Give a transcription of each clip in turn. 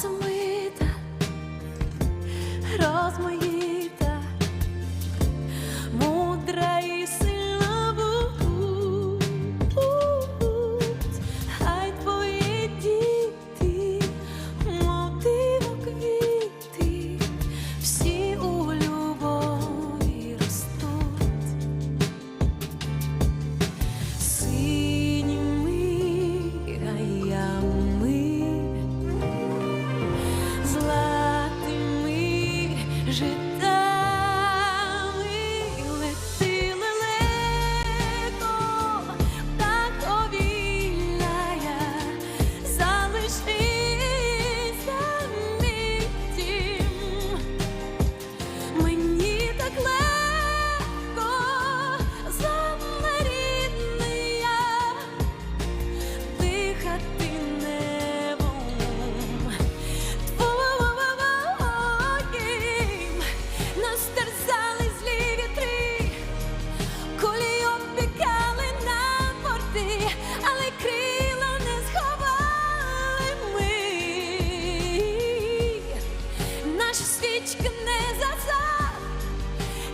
Сонце мита, розмаїта, J'ai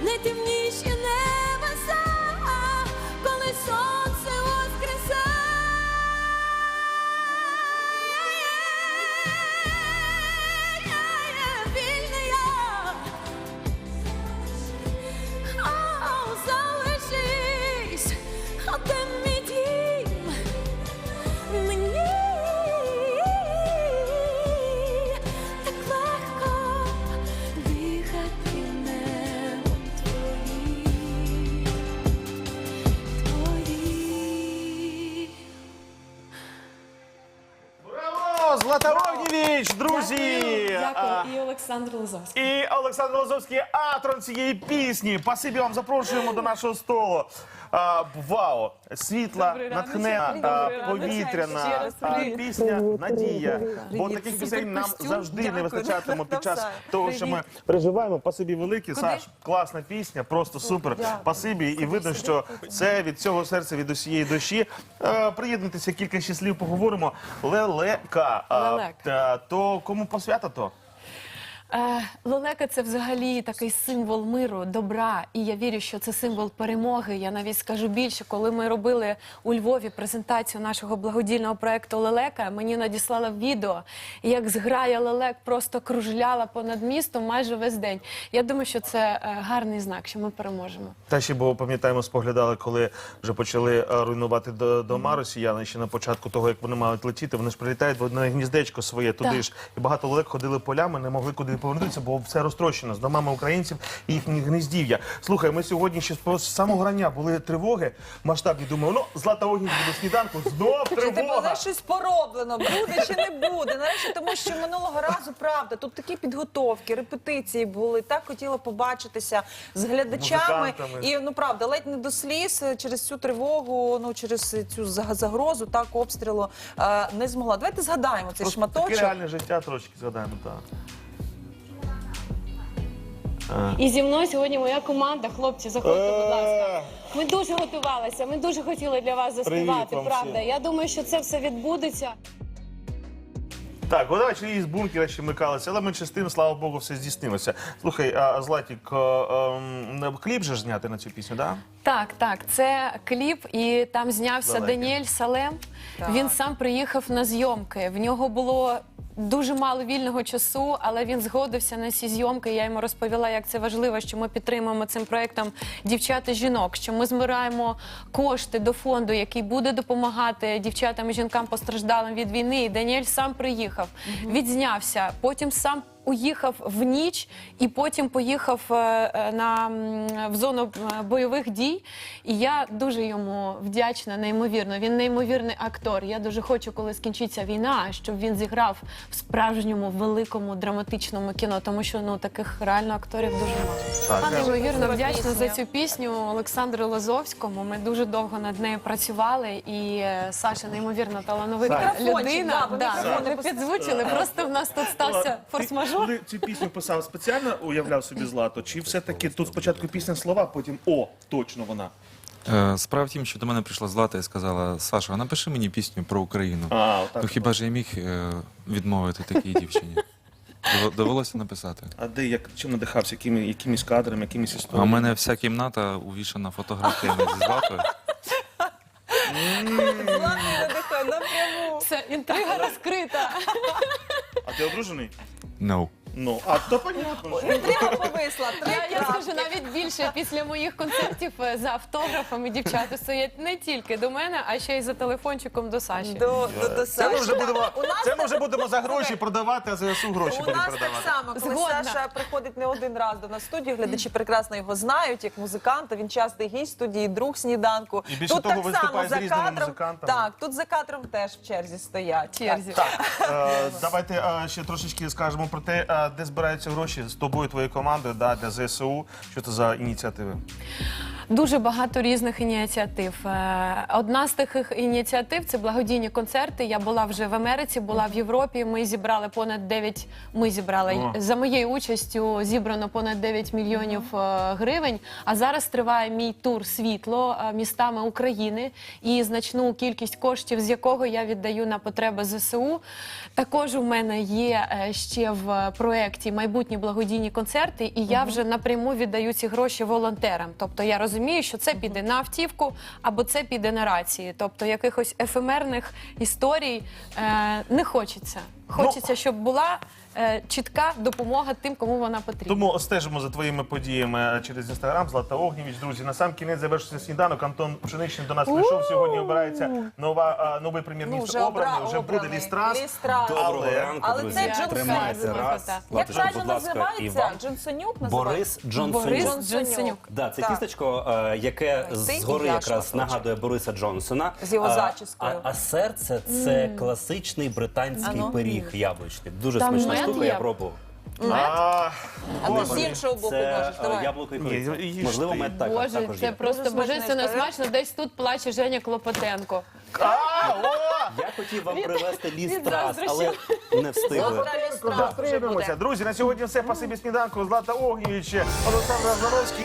не темніші небеса, коли сонце Браво! Злата Огнєвіч, друзі! Дякую. І Олександр Лозовський. І Олександр Лозовський, атрон цієї пісні. Пасибі вам запрошуємо до нашого столу. А, вау! Світла, Добрий ранок. натхнена, Добрий а, ранок. повітряна а, привіт. пісня Надія. Бо Привіт. таких пісень нам костюм. завжди не Дякую. вистачатиме під час Навзаєм. того, що ми переживаємо. Спасибі велике. Саш, класна пісня, просто супер. Спасибі. І видно, що це від цього серця, від усієї душі. Е, Приєднуйтеся, кілька ще слів поговоримо. Лелека. А, Лелек. та, То кому посвята то? Е, Лелека це взагалі такий символ миру, добра. І я вірю, що це символ перемоги. Я навіть скажу більше, коли ми робили у Львові презентацію нашого благодійного проекту Лелека, мені надіслали відео, як зграя лелек просто кружляла понад містом майже весь день. Я думаю, що це е, гарний знак, що ми переможемо. Та ще бо пам'ятаємо, споглядали, коли вже почали е, руйнувати до- дома росіяни ще на початку того, як вони мають летіти. Вони ж прилітають в одне гніздечко своє туди Так. ж. І багато лелек ходили полями, не могли куди повернутися, бо все розтрощено з домами українців і їхні гніздів'я. Слухай, ми сьогодні ще з самого рання були тривоги масштабні. Думаю, ну злата огінь буде сніданку. Знов Чи типу, тривога. знаєш, щось пороблено, буде чи не буде. Нарешті, тому що минулого разу правда, тут такі підготовки, репетиції були. Так хотіла побачитися з глядачами. Музикантами. І ну правда, ледь не до сліз е, через цю тривогу, ну через цю заг- загрозу, так обстрілу е, не змогла. Давайте згадаємо цей Просто таке реальне життя трошки згадаємо. Так. І зі мною сьогодні моя команда. Хлопці, заходьте, будь ласка. Е, Ми дуже готувалися. Ми дуже хотіли для вас заспівати. Вам Правда, всім. я думаю, що це все відбудеться. Так, вода чи із бункера ще микалися, але менше з тим, слава Богу, все здійснилося. Слухай, а, Златік, а, ем, кліп же ж зняти на цю пісню, да? Так, так, це кліп, і там знявся Далекий. Даніель Салем. Так. Він сам приїхав на зйомки. В нього було дуже мало вільного часу, але він згодився на ці зйомки. Я йому розповіла, як це важливо, що ми підтримуємо цим проектом дівчат і жінок, що ми збираємо кошти до фонду, який буде допомагати дівчатам і жінкам постраждалим від війни. І Даніель сам приїхав, відзнявся, потім сам. Уїхав в ніч і потім поїхав е, е, на в зону е, бойових дій. І я дуже йому вдячна, неймовірно. Він неймовірний актор. Я дуже хочу, коли скінчиться війна, щоб він зіграв в справжньому великому драматичному кіно, тому що ну таких реально акторів дуже мало. Я неймовірно вдячна за цю пісню Олександру Лазовському. Ми дуже довго над нею працювали, і Саша неймовірно талановита людина. да, Да, ми підзвучили. Просто в нас тут стався форс-мажор. Коли цю пісню писав, спеціально уявляв собі злато? Чи все-таки тут спочатку пісня слова, потім о, точно вона? Е, Справа в тім, що до мене прийшла Злата і сказала: Саша, а напиши мені пісню про Україну. А, отак. Ну хіба ж я міг е, відмовити такій дівчині? Довелося написати. А де як чим надихався? Якими, якимись кадрами, якимись А у історіями? мене вся кімната увішана фотографіями зі Златою. Напряму. Це інтрига розкрита. А ти одружений? No. Ну, а то понятно. Інтрига повисла. Три Я, я крапки. скажу навіть більше після моїх концертів е, за автографами дівчата стоять не тільки до мене, а ще й за телефончиком до Саші. До, до, до Це ми Саші. вже будемо, У нас це ми вже будемо за гроші продавати, а ЗСУ гроші У будемо нас так продавати. само, коли Згодна. Саша приходить не один раз до нас в студію, глядачі прекрасно його знають як музиканта. Він частий гість студії, друг сніданку. І більше тут того, так виступає само з за різними кадром. музикантами. Так, тут за кадром теж в черзі стоять. Черзі. Так, е, давайте е, ще трошечки скажемо про те, е, де збираються гроші з тобою, твоєю командою, да, для ЗСУ. Що це за ініціативи? Дуже багато різних ініціатив. Е, Одна з таких ініціатив це благодійні концерти. Я була вже в Америці, була в Європі. Ми зібрали понад 9, Ми зібрали О. за моєю участю зібрано понад 9 мільйонів е, гривень. А зараз триває мій тур світло е, містами України і значну кількість коштів, з якого я віддаю на потреби ЗСУ. Також у мене є ще в проєкті майбутні благодійні концерти, і я вже напряму віддаю ці гроші волонтерам. Тобто я розумію, що це піде на автівку або це піде на рації. Тобто якихось ефемерних історій е, не хочеться. Хочеться, щоб була е, чітка допомога тим, кому вона потрібна. Тому стежимо за твоїми подіями через інстаграм. Злата Огнєвіч. Друзі, на сам кінець завершиться сніданок. Антон Пшеничний до нас прийшов. Сьогодні обирається нова а, новий Ну, прем'єр-міністр вже обраний. обра- Вже буде обраний. Лістрас. Лістрас. Доброго Але- ранку, Але друзі. це Джонсон. Тримайте раз. Як Латочка, правильно будь ласка, і називається? вам. Джонсонюк називається? Борис Джонсонюк. Борис Джонсонюк. Джонсонюк. Да, це Так. тістечко, е, яке ти згори і я якраз шматочок. нагадує Бориса Джонсона. З його А- зачіскою. А, а серце це класичний британський пиріг яблучний. Дуже Там смачна мед штука, я пробував. А, А ти з іншого боку Це можеш. е, Давай. яблуко і Ні, їж Можливо, ти. мед так, Боже, також це є. просто божественно смачно. Десь тут плаче Женя Клопотенко. А, о! Я хотів вам привезти ліс трас, але не встигли. Вже. Друзі, на сьогодні все. Пасибі сніданку. Злата Огнєвіч, Олександр Азаровський.